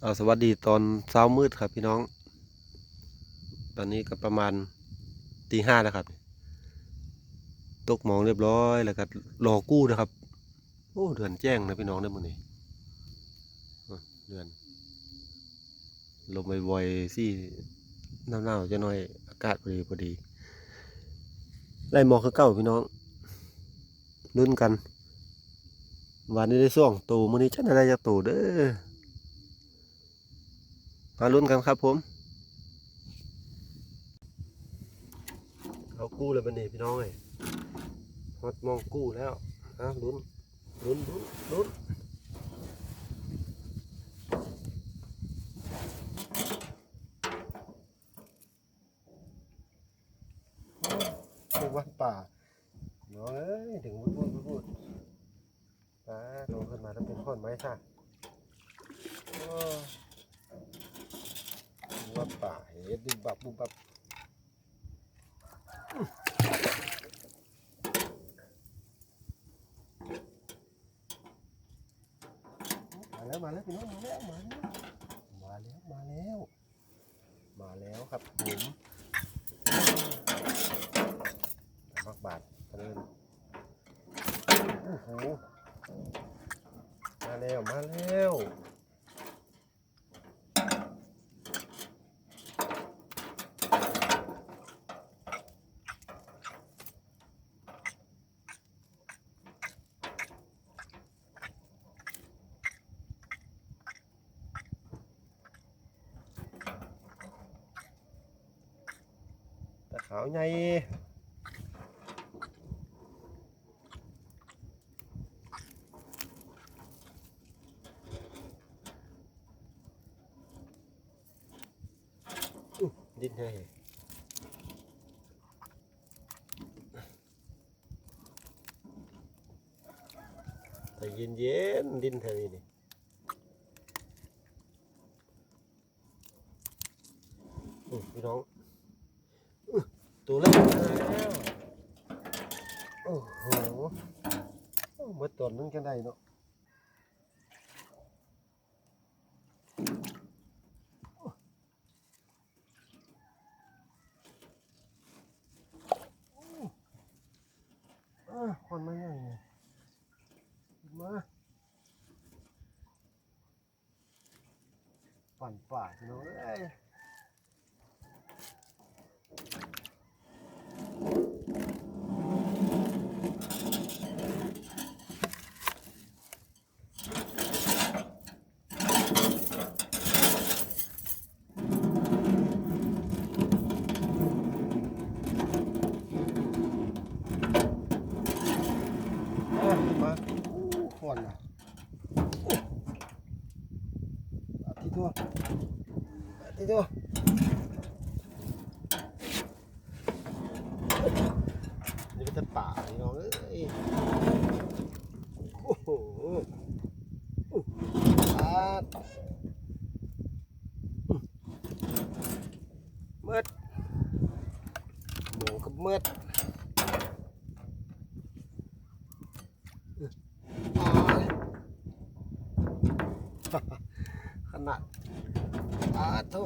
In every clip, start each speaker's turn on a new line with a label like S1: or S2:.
S1: เอาสวัสดีตอนเช้ามืดครับพี่น้อง ตอนนี้ก็ประมาณตีห้าแล้วครับตกหมองเรียบร้อยแล้วก็รอกู้นะครับ โอ้เดือนแจ้งนะพี่น้องได้อมื้อนี้โอ้เดือนลมบ่อยๆสิหนาวๆจะหน่อยอากาศพอดีพอดีไล่หมอกคือเก่าพี่น้องลุ้นกัน วันนี้ได้ส่วงตูมื้อนี้ฉันอะไรจากตูเด้อ มาลุ้นกันครับผมเอากู้เลยบันนี้พี่น้องเอ้ยฮอดมองกู้แล้วนะลุ้นลุ้นลุ้นลุ้นถึงวันป่าน้อยเอ้ถึงวุดวุดวุดวุดอ่าลงขึ้นมาแล้วเป็นข้อนไม้ค่ะโอ้ ว่าป่าเห็ด บุบบับบุบบับมาแล้วมาแล้วพี่น้องมาแล้วมาแล้วมาแล้วมาแล้ว มาแล้วครับผมมักบาทเพิ่นโอ้โหมาแล้วมาแล้ว ใหญ่อุ๊ยดิ้นให้แต่เย็นเย็นๆดิ้นเท่านี้นี่อุ๊ยพี่น้อง ตัวแรกมาแล้วโอ้โหเมื่อตอนนึงกันได้เนาะอ่าคนมาใหญ่ไงมาปั่นป่าพี่น้องเอ้ยอะ มาอู้ขอนอะอู้อาทิตย์ตัวอาทิตย์ตัวนี่เป็นแต่ป่าพี่น้องเอ้ยโอ้โหอู้อาดอื้อมืดหมูกับมืด ตาย ขนาดอาทุ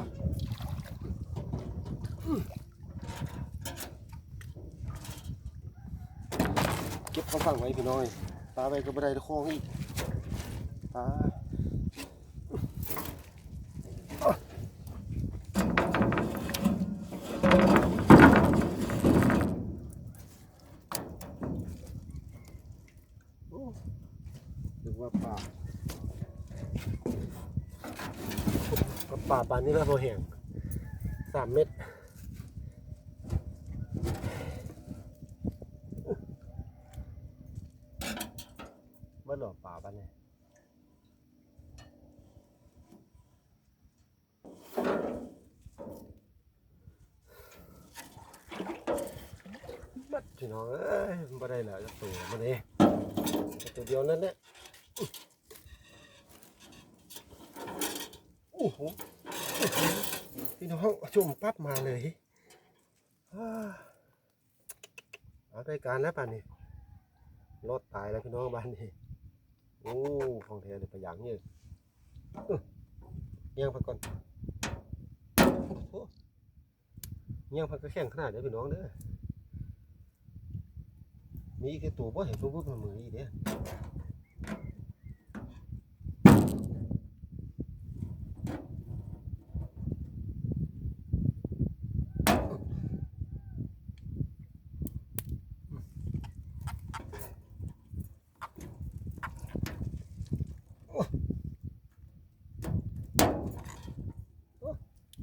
S1: เก็บเขาฝั่งไว้พี่น้อย ปลาไปก็ไม่ได้คลองอีกตาอ้ถึงว่าปลา ปาปลานี่ก็พอแห้งสามเม็ดมื่อหลอปลาปะเนี่ยมัดพี่น้องเอ้ยไม่ได้แล้วจะตัวมันเองตัวเดียวนั่นแหละโอ้โห พี่น้องจุ่มปั๊บมาเลยอาเอาได้การแล้วป่านนี้รอดตายแล้วพี่น้องบ้านนี้โอ้ของแท้เลยไปอย่างนี้อื้อเงี้ยงพักก่อนเงี้ยงพักก็แข็งขนาดเด้อพี่น้องเด้อมีอีกตัวบ่เห็นตัวปุ๊บมันมืออีกเด้อ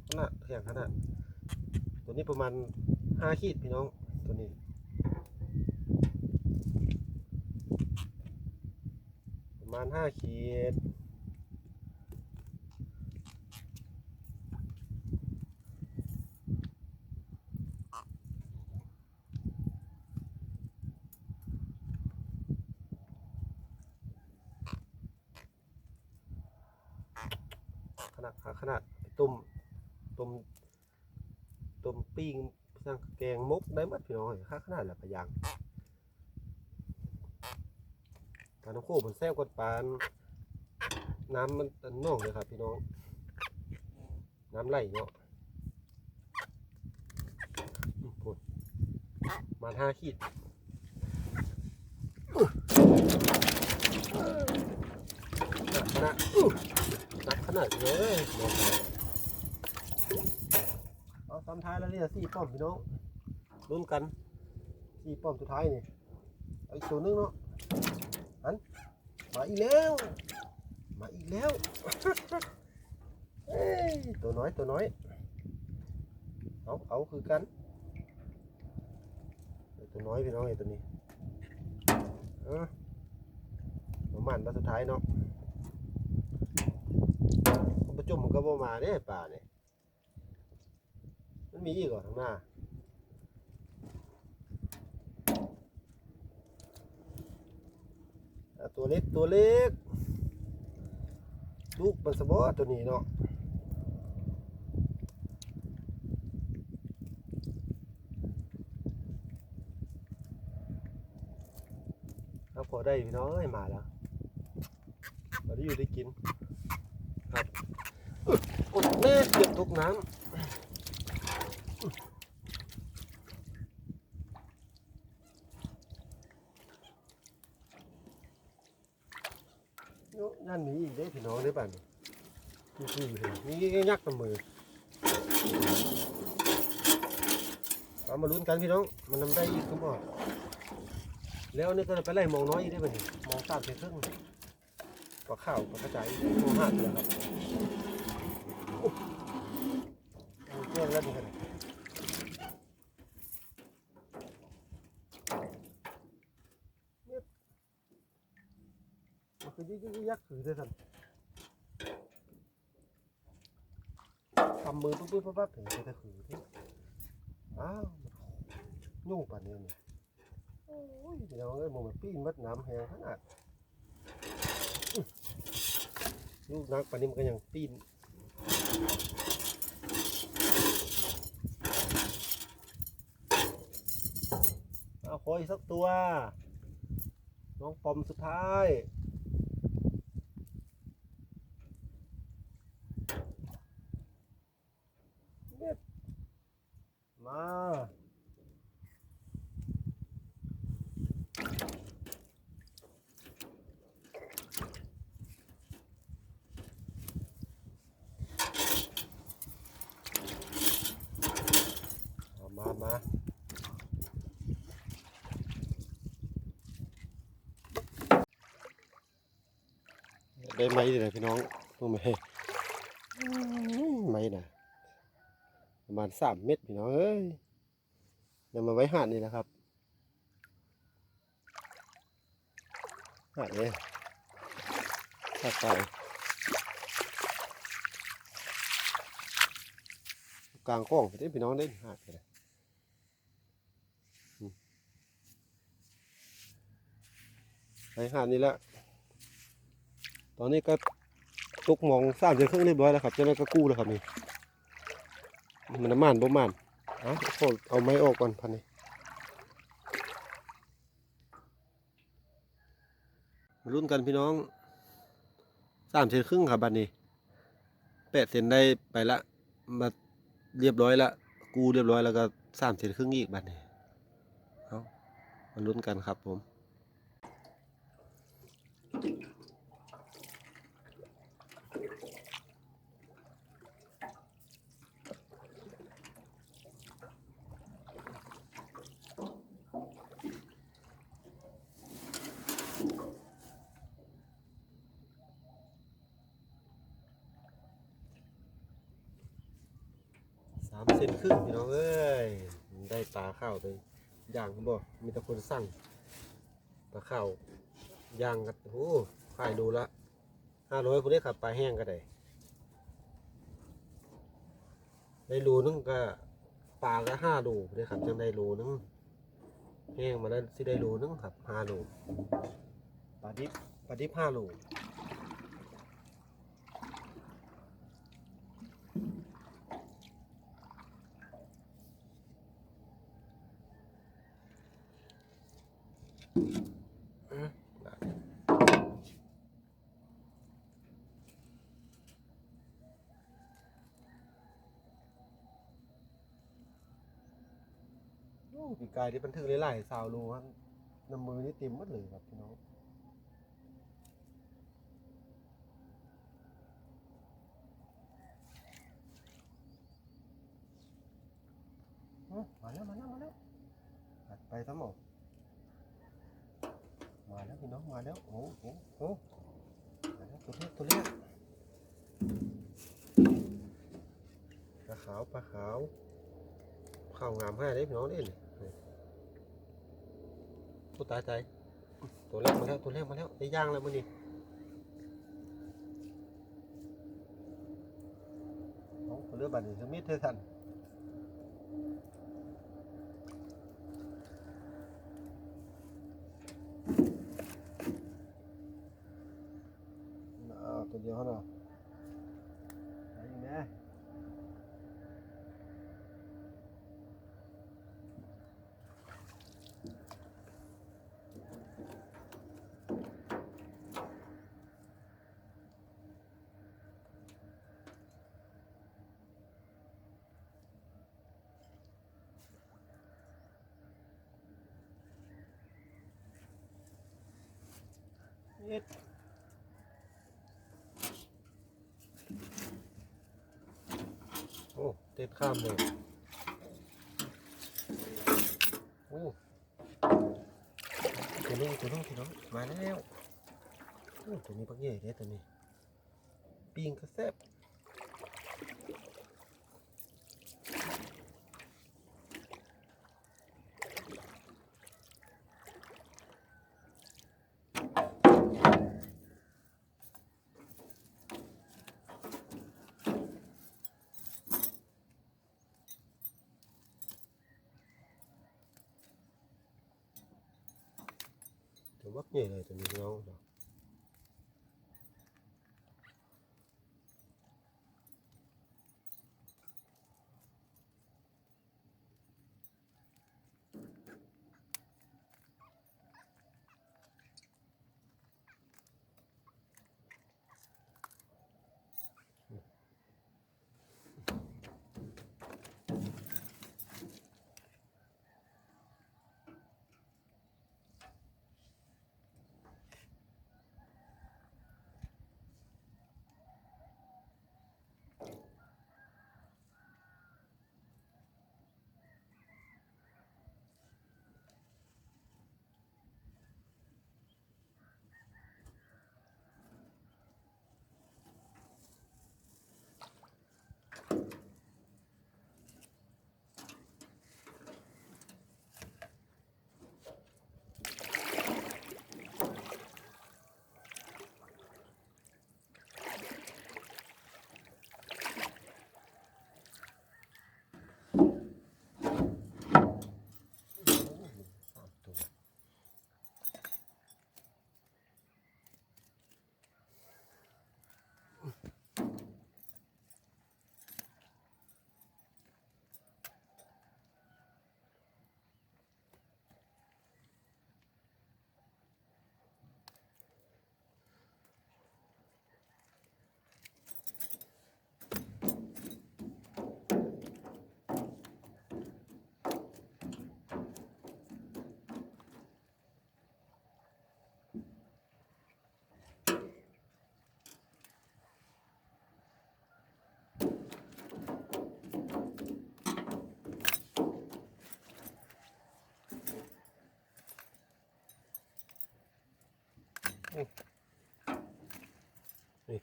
S1: ขนาดแข็งขนาด ตัวนี้ ประมาณห้าขีดพี่น้องตัวนี้ประมาณห้าขีด ขนาดหาขนาดไปต้มต้มต้ม ปิ้งสร้างแกงมกได้หมดพี่น้องค่าขนาดแหละปลายางปลาน้ำโขมันแซ่บกว่าปลาน้ำมันน่องเลยครับพี่น้อง น้ำไหลเนาะอืมพูดมาณห้าขีดหนักขนาดหนักขนาดเลย ลองดูเอาซ้ำท้ายแล้วเนี่ยสี่ป้อมพี่น้องรุ่นกันสี่ป้อมสุดท้ายนี่อีกตัวนึงเนาะอันมาอีกแล้ว มาอีกแล้วเอ้ยตัวน้อยตัวน้อยเอาเอาคือกันตัวน้อยพี่น้องไอ้ตัวนี้เออประมาณตัวสุดท้ายเนาะมประจุมมันก็บ่มาเนี่ยป่าเนี่ย มันมีอีกเหรอทางหน้าตัวเล็กตัวเล็ก ลูกมันสบอตัวนี้เนาะเอาพอได้พี่น้องเอ้ยมาแล้วมาได้อยู่ได้กินครับอึ๊ะอดแน่เก็บทุกน้ำโยนั่นมีอีกได้พี่น้องได้ป่ะนี่ นี่นี่นี่ยักษ์กับมือเอามาลุ้นกันพี่น้อง มันนำได้อีกก็บอกแล้วนี่ก็ไปไล่มองน้อยอีกได้ป่ะนี่มองสามเซนครึ่งก็ข้าวก็กระจายมองห้าเลยครับโอ้โหเจ้งแล้วนี่กันมันคือยักษ์ถือได้ทัน ทำมือปุ๊บปุ๊บปั๊บปั๊บเห็นจะตะขือที่อ้าวมันยุ่งป่านนี้เนี่ยโอ้ยเดี๋ยวเอ้ยมันปีนมัดน้ำแหงขนาดลูกนักป่านนี้มันก็ยังปีนเอาคอยสักตัว น้องปอมสุดท้าย มา เอามา มา ได้ไหมเดี๋ยพี่น้องรู้ไหมไหมนะประมาณสามเม็ดพี่น้องเอ้ยนำมาไว้ห่านนี่นะครับห่านเนี่ยห่านไปกลางกล้องที่พี่น้องได้ห่านเลยไว้ห่านนี่แหละ ตอนนี้ก็ตุกมองสามเดือนครึ่งเรียบร้อยแล้วครับเจ้าหน้ก็กู้แล้วครับนี่มันน้ำมันบ่มันเอาโอ้เอาไม้ออกก่อนพันนี้มารุ่นกันพี่น้องสามเซนครึ่งครับบัดนี้แปดเซนได้ไปละมาเรียบร้อยละกูเรียบร้อยแล้วก็สามเซนครึ่งอีกบัดนี้เอามาลุ้นกันครับผมามเซนครึ่งพี่น้องเอ้ยได้ปลาข้าวไปย่างบ่มีแต่คนสั่งปลาข้าวย่างกันโอ้ขายดูละห้าร้อยคนนี้ขับปลาแห้งก็ได้ได้รูนึงก็ปลาก็ห้ารูเลยครับจังได้รูนึงแห้งมาแล้วสิได้รูนึงครับห้ารูปลาดิบปลาดิบห้ารู โอ้ ปีกายที่บันทึกหลายๆสาวรูครับน้ำมือนี่เต็มหมดเลยครับพี่น้องมาแล้วมาแล้วมาแล้วตัดไปทั้งหมดมาแล้วพี่น้องมาแล้วโอ้โหโอ้โหมาแล้วตัวเล็กตัวเล็กปลาขาวปลาขาวข้าวงามให้ได้พี่น้องเด่น ตัวตายตายตัวแรกมาแล้วตัวแรกมาแล้วได้ย่างแล้วมันนี่เอาเรือบัตรสมิธเธอทันเอาตัวเดียวเท่านั้นไปอีกนะ เอ็ดโอ้เต็ดข้ามเลยโอ้ตัวนึงตัวนึงตัวนึงมาแล้วโอ้ตัวนี้ปักใหญ่เลยตัวนี้ ปิ้งกระแซบ ใหญ่เลยตัวนี้ นี่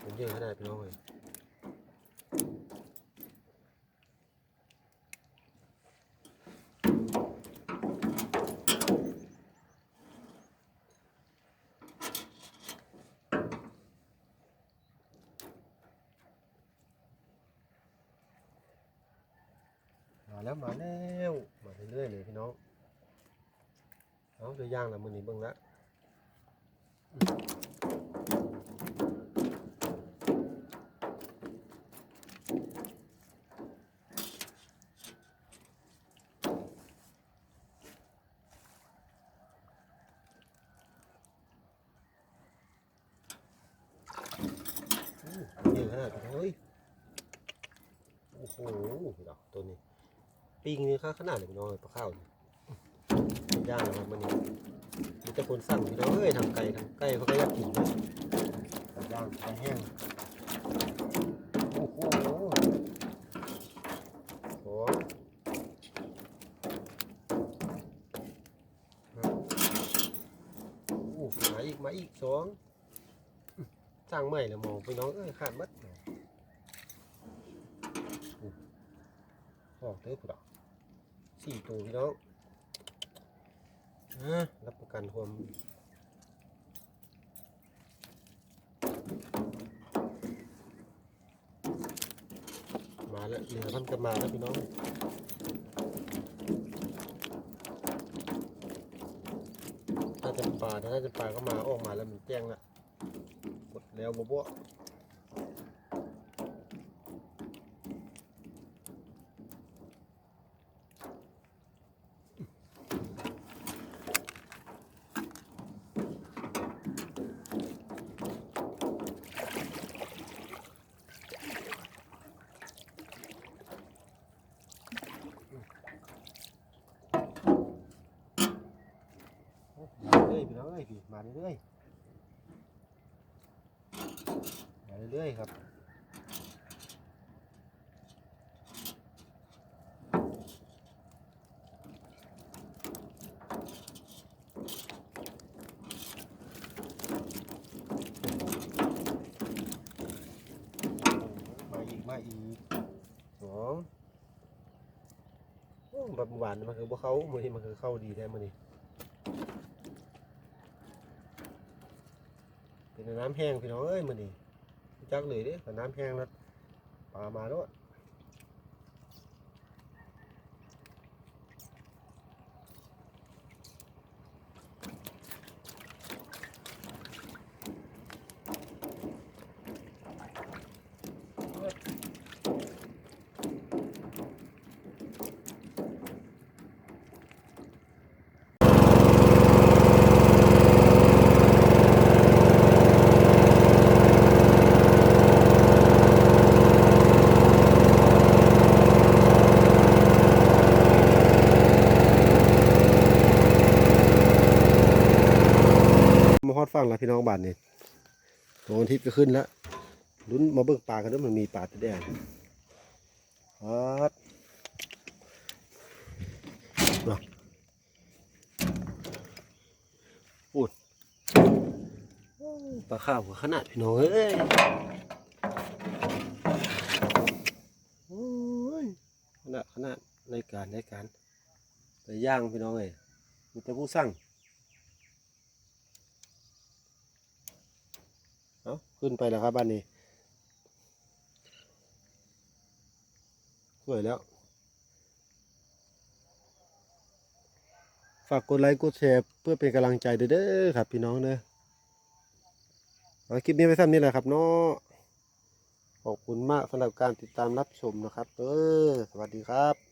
S1: ผมยิงก็ได้พี่น้องเลยาแล้วมาแล้วมาเรื่อยๆเลยพี่น้องเอาตัวย่างละมือนี้เบิ่งละ เยอะขนาดเฮ้ยโอ้โหดอกตัวนี้ปิงนี่ค่าขนาดเลยน้องปลาข้าวนี่ย่างนะครับมันนี่มีแต่คนสั่งพี่น้องเอ้ยทำไก่ทำไก่เขาก็อยากกินนะย่างปลาแห้งโอ้โหโอ้มาอีกมาอีกสอง สร้างใหม่แล้วมองไปน้องเอ้ยขาดมัดออกเด้อพี่น้อสี่ตัวพี่น้องอะรับประกันความมาแล้วเหลือพันกันมาแล้วพี่น้องถ้าจะปลาถ้าจะปลาก็มาออกมาแล้วมันแจ้งละ หมดแล้วบัวมา เรื่อยครับมาอีกมาอีกสองแบบหวานมันคือพวกเขามือนี้มันคือเข้าดีได้มือนี้เป็นน้ำแห้งพี่น้องเอ้ยมือนี้ จักเลยเด้แต่น้ำแห้งแล้วปลามาแล้ว ฟังแล้วพี่น้องบ้านนี่ดวงอาทิตย์ก็ขึ้นแล้วลุ้นมาเบิกปลากันด้วยมันมีปลาตัวแดงฮัดเนาะพูดปลาข้าวขนาดพี่น้องเอ้ยโอ้ยขนาดขนาดในการในการไปย่างพี่น้องเอ้ยมีแต่ผู้สั่ง เอาขึ้นไปแล้วครับบ้านนี้สวยแล้ว ฝากกดไลค์กดแชร์เพื่อเป็นกำลังใจเด้อครับ พี่น้องเด้อเอาคลิปนี้ไว้ซ้ำนี่แหละครับเนาะขอบคุณมากสำหรับการติดตามรับชมนะครับ เออ สวัสดีครับ